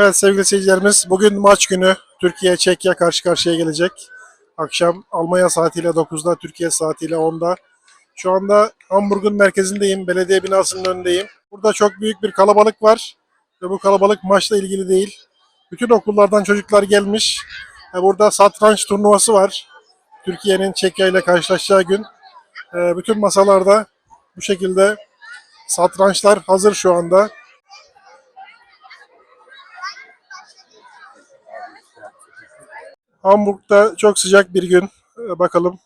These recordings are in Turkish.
Evet sevgili seyircilerimiz bugün maç günü Türkiye Çekya karşı karşıya gelecek. Akşam Almanya saatiyle 9'da, Türkiye saatiyle 10'da. Şu anda Hamburg'un merkezindeyim, belediye binasının önündeyim. Burada çok büyük bir kalabalık var ve bu kalabalık maçla ilgili değil. Bütün okullardan çocuklar gelmiş. Burada satranç turnuvası var. Türkiye'nin Çekya ile karşılaşacağı gün. Ee, Bütün masalarda bu şekilde satrançlar hazır şu anda. Hamburg'da çok sıcak bir gün. Ee, Bakalım.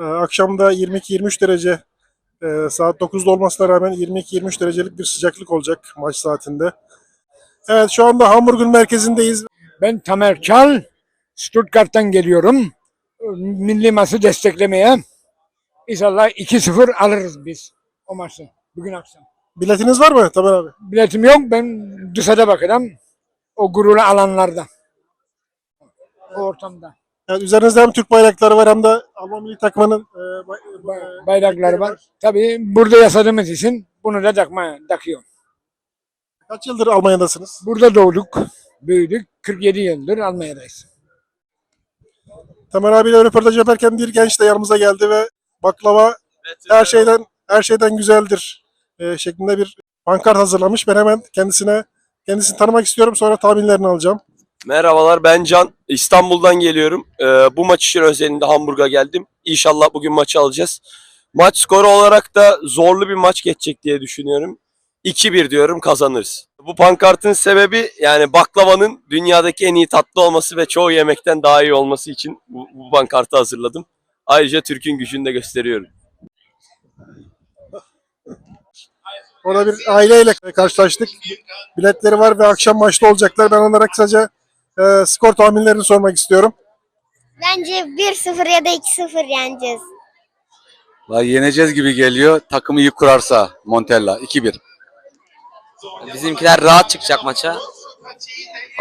Ee, Akşamda 22-23 derece e, saat 9'da olmasına rağmen 22-23 derecelik bir sıcaklık olacak maç saatinde. Evet şu anda Hamburg'un merkezindeyiz. Ben Tamer Çal, Stuttgart'tan geliyorum. Milli maçı desteklemeye. İnşallah 2-0 alırız biz o maçı bugün akşam. Biletiniz var mı Tamer abi? Biletim yok, ben dışarıda bakacağım. O gururlu alanlarda. O ortamda. Evet, üzerinizde hem Türk bayrakları var hem de Alman milli takımının e, bay- Ba- Bayraklar var. Tabii burada yaşadığımız için bunu da takmaya takıyor. Kaç yıldır Almanya'dasınız? Burada doğduk, büyüdük. 47 yıldır Almanya'dayız. Tamer abiyle röportaj yaparken bir genç de yanımıza geldi ve baklava her şeyden her şeyden güzeldir e, şeklinde bir pankart hazırlamış. Ben hemen kendisine kendisini tanımak istiyorum sonra tahminlerini alacağım. Merhabalar ben Can. İstanbul'dan geliyorum. Ee, bu maç için özelinde Hamburg'a geldim. İnşallah bugün maçı alacağız. Maç skoru olarak da zorlu bir maç geçecek diye düşünüyorum. 2-1 diyorum kazanırız. Bu pankartın sebebi yani baklavanın dünyadaki en iyi tatlı olması ve çoğu yemekten daha iyi olması için bu, bu pankartı hazırladım. Ayrıca Türk'ün gücünü de gösteriyorum. Orada bir aileyle karşılaştık. Biletleri var ve akşam maçta olacaklar. Ben onlara kısaca e, skor tahminlerini sormak istiyorum. Bence 1-0 ya da 2-0 yeneceğiz. La yeneceğiz gibi geliyor. Takımı iyi kurarsa Montella 2-1. Bizimkiler rahat çıkacak maça.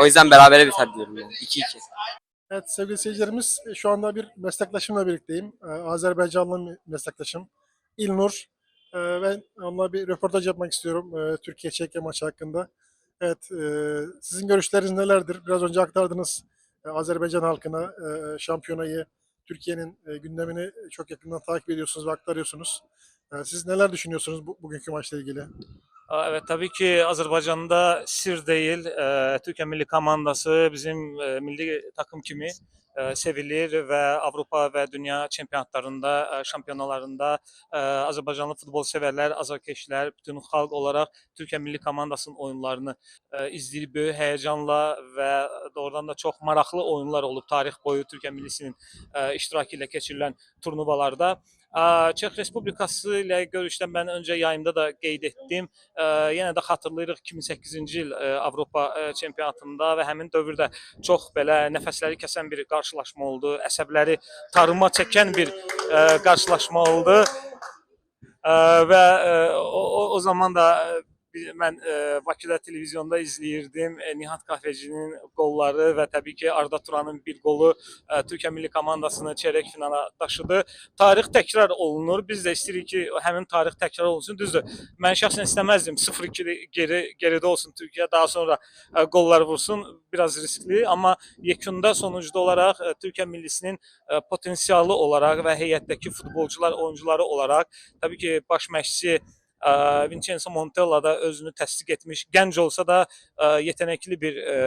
O yüzden berabere biter diyorum yani. 2-2. Evet sevgili seyircilerimiz şu anda bir meslektaşımla birlikteyim. E, Azerbaycanlı meslektaşım İlnur. E, ben onunla bir röportaj yapmak istiyorum e, Türkiye-Çekya maçı hakkında. Evet e, sizin görüşleriniz nelerdir? Biraz önce aktardınız e, Azerbaycan halkına e, şampiyonayı, Türkiye'nin e, gündemini çok yakından takip ediyorsunuz ve aktarıyorsunuz. E, siz neler düşünüyorsunuz bu, bugünkü maçla ilgili? Evet tabii ki Azerbaycan'da sir değil. Ee, Türkiye milli komandası bizim e, milli takım kimi e, E, sevilir və Avropa və dünya çempionatlarında, e, şampionalarında e, Azərbaycanlı futbol sevərlər, azarkeşlər, bütün xalq olaraq Türkiyə milli komandasının oyunlarını izləyir böyük həyəcanla və doğrudan da çox maraqlı oyunlar olub tarix boyu Türkiyə millisinin iştirakı ilə keçirilən turnuvalarda. Çex Respublikası ilə görüşdən mən öncə yayımda da qeyd etdim. Yenə də xatırlayırıq 2008-ci il Avropa çempionatında və həmin dövrdə çox belə nəfəsləri kəsən bir qarşılaşma oldu. Əsəbləri tarıma çəkən bir qarşılaşma oldu. Və o, o, o zaman da mən ə, Bakıda televiziyonda izləyirdim. E, Nihat Kahvecinin qolları və təbii ki Arda Turanın bir qolu ə, Türkiyə milli komandasını çeyrək finala daşıdı. Tarix təkrar olunur. Biz də istəyirik ki, həmin tarix təkrar olunsun. Düzdür. Mən şəxsən istəməzdim 0-2 geri geridə olsun Türkiyə, daha sonra ə, qollar vursun. Biraz riskli, amma yekunda sonucda olaraq ə, Türkiyə millisinin ə, potensialı olaraq və heyətdəki futbolcular, oyuncuları olaraq təbii ki, baş məşqçi ə, Vincenzo Montella da özünü təsdiq etmiş. Gənc olsa da ə, yetenəkli bir ə,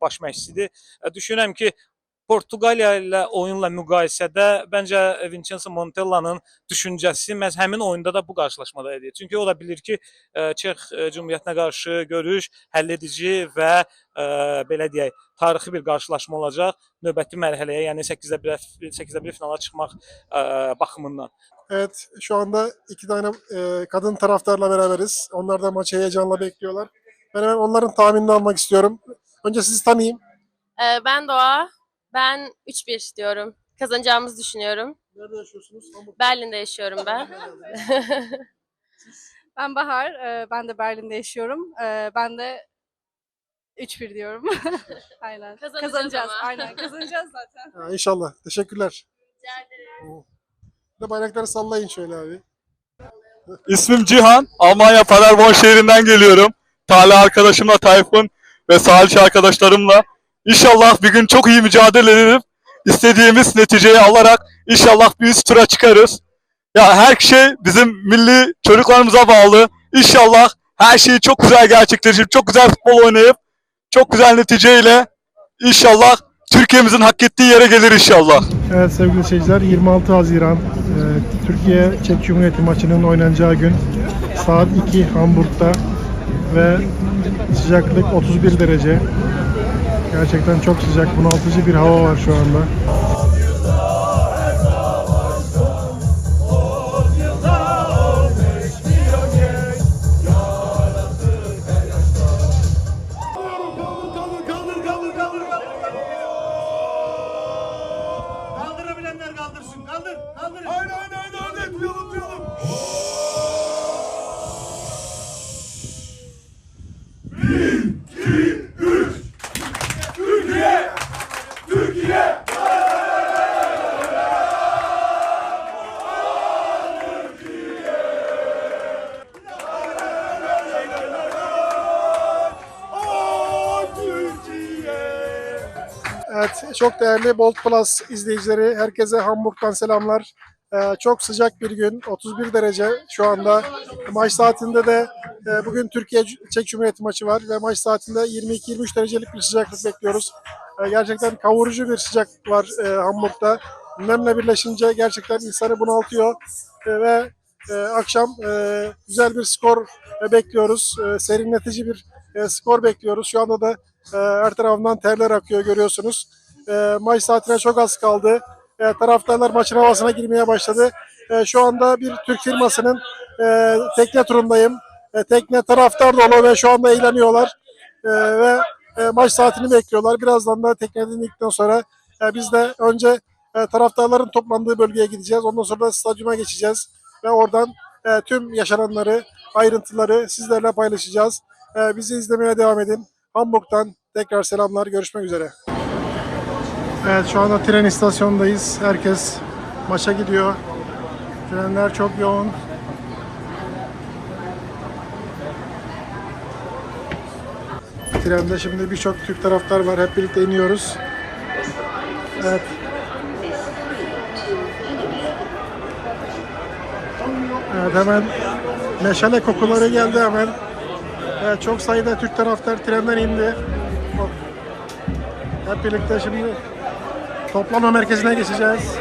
baş məşqçidir. Düşünürəm ki, Portuqaliya ilə oyunla müqayisədə bəncə Vincenzo Montella'nın düşüncəsi məhz həmin oyunda da bu qarşılaşmada idi. Çünki o da bilir ki, ə, Çex ə, Cümhuriyyətinə qarşı görüş həlledici və ə, belə deyək, tarixi bir qarşılaşma olacaq növbəti mərhələyə, yəni 8-də 1 8-də 1 finala çıxmaq ə, baxımından. Evet şu anda iki tane e, kadın taraftarla beraberiz. Onlar da maçı heyecanla bekliyorlar. Ben hemen onların tahminini almak istiyorum. Önce sizi tanıyayım. Ee, ben Doğa. Ben 3-1 diyorum. Kazanacağımızı düşünüyorum. Nerede yaşıyorsunuz? Hamburg. Berlin'de yaşıyorum ben. Ben Bahar, e, ben de Berlin'de yaşıyorum. E, ben de 3-1 diyorum. Aynen. Kazanacağız Kazanacağız. ama. Aynen. Kazanacağız zaten. Ha, inşallah. Teşekkürler. Rica ederim. Bir de bayrakları sallayın şöyle abi. İsmim Cihan. Almanya Paderborn şehrinden geliyorum. Talha arkadaşımla Tayfun. ve sahilçi arkadaşlarımla inşallah bir gün çok iyi mücadele edip istediğimiz neticeyi alarak inşallah bir üst tura çıkarız. Ya her şey bizim milli çocuklarımıza bağlı. İnşallah her şeyi çok güzel gerçekleştirip çok güzel futbol oynayıp çok güzel neticeyle inşallah Türkiye'mizin hak ettiği yere gelir inşallah. Evet sevgili seyirciler 26 Haziran e, Türkiye Çek Cumhuriyeti maçının oynanacağı gün saat 2 Hamburg'da ve sıcaklık 31 derece. Gerçekten çok sıcak, bunaltıcı bir hava var şu anda. Çok değerli Bolt Plus izleyicileri, herkese Hamburg'dan selamlar. Ee, çok sıcak bir gün, 31 derece şu anda. Maç saatinde de e, bugün Türkiye Çek Cumhuriyeti maçı var ve maç saatinde 22-23 derecelik bir sıcaklık bekliyoruz. Ee, gerçekten kavurucu bir sıcak var e, Hamburg'da. Nemle birleşince gerçekten insanı bunaltıyor E, ve e, akşam e, güzel bir skor e, bekliyoruz. E, serinletici bir e, skor bekliyoruz. Şu anda da e, her tarafından terler akıyor görüyorsunuz. E, maç saatine çok az kaldı. E, taraftarlar maçın havasına girmeye başladı. E, şu anda bir Türk firmasının e, tekne turundayım. E, tekne taraftar dolu ve şu anda eğleniyorlar. E, ve e, maç saatini bekliyorlar. Birazdan da tekneden indikten sonra e, biz de önce e, taraftarların toplandığı bölgeye gideceğiz. Ondan sonra da stadyuma geçeceğiz. Ve oradan e, tüm yaşananları, ayrıntıları sizlerle paylaşacağız. E, bizi izlemeye devam edin. Hamburg'dan tekrar selamlar. Görüşmek üzere. Evet şu anda tren istasyonundayız. Herkes maça gidiyor. Trenler çok yoğun. Trende şimdi birçok Türk taraftar var. Hep birlikte iniyoruz. Evet. Evet hemen meşale kokuları geldi hemen. Evet, çok sayıda Türk taraftar trenden indi. Hep birlikte şimdi toplama merkezine geçeceğiz.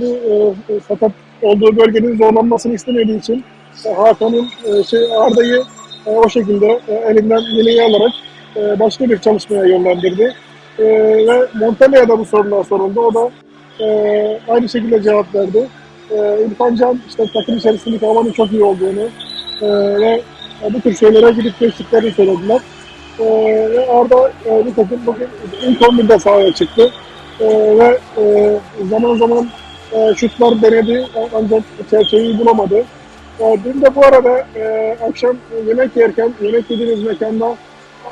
Bu e, sakat olduğu bölgenin zorlanmasını istemediği için e, Hakan'ın e, şey Arda'yı e, o şekilde e, elinden yeleği alarak e, başka bir çalışmaya yönlendirdi. E, ve Montella'ya da bu sorular soruldu. O da e, aynı şekilde cevap verdi. E, İrfan Can işte takım içerisindeki havanın çok iyi olduğunu e, ve e, bu tür şeylere gidip geçtiklerini söylediler. E, ve Arda e, bir takım bugün ilk 11'de sahaya çıktı. E, ve e, zaman zaman e, şutlar denedi ancak çerçeveyi bulamadı. E, dün de bu arada e, akşam yemek yerken, yemek yediğimiz mekanda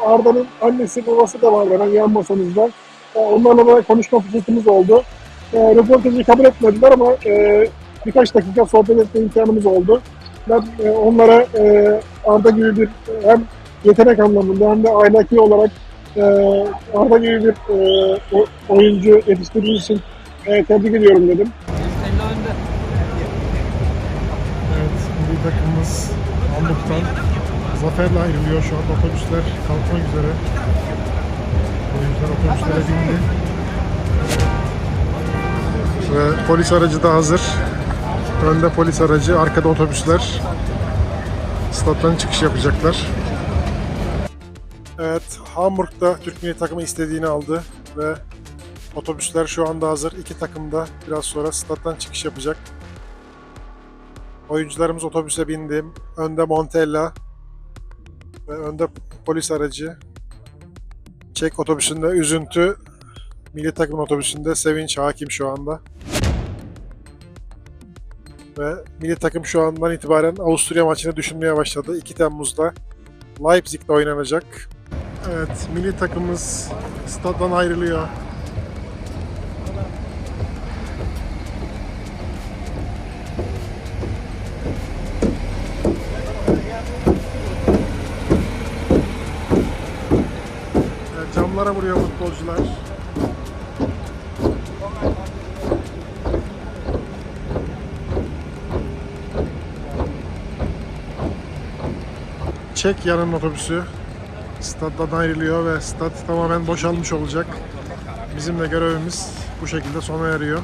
Arda'nın annesi babası da var benim yan masamızda. E, onlarla da konuşma fırsatımız oldu. E, röportajı kabul etmediler ama e, birkaç dakika sohbet etme imkanımız oldu. Ben e, onlara e, Arda gibi bir hem yetenek anlamında hem de ahlaki olarak e, Arda gibi bir e, oyuncu yetiştirdiği için e, tebrik ediyorum dedim. Takımımız Hamburg'dan zaferle ayrılıyor. Şu an otobüsler kalkmak üzere. Oyuncular otobüslere bindi. Ve polis aracı da hazır. Önde polis aracı, arkada otobüsler. Stat'tan çıkış yapacaklar. Evet, Hamburg'da Türk milli takımı istediğini aldı ve otobüsler şu anda hazır. İki takım da biraz sonra stat'tan çıkış yapacak. Oyuncularımız otobüse bindi. Önde Montella ve önde polis aracı. Çek otobüsünde üzüntü. Milli takım otobüsünde sevinç hakim şu anda. Ve milli takım şu andan itibaren Avusturya maçını düşünmeye başladı. 2 Temmuz'da Leipzig'te oynanacak. Evet, milli takımımız staddan ayrılıyor. Camlara vuruyor futbolcular. Çek yarın otobüsü. Staddan ayrılıyor ve stat tamamen boşalmış olacak. Bizim de görevimiz bu şekilde sona eriyor.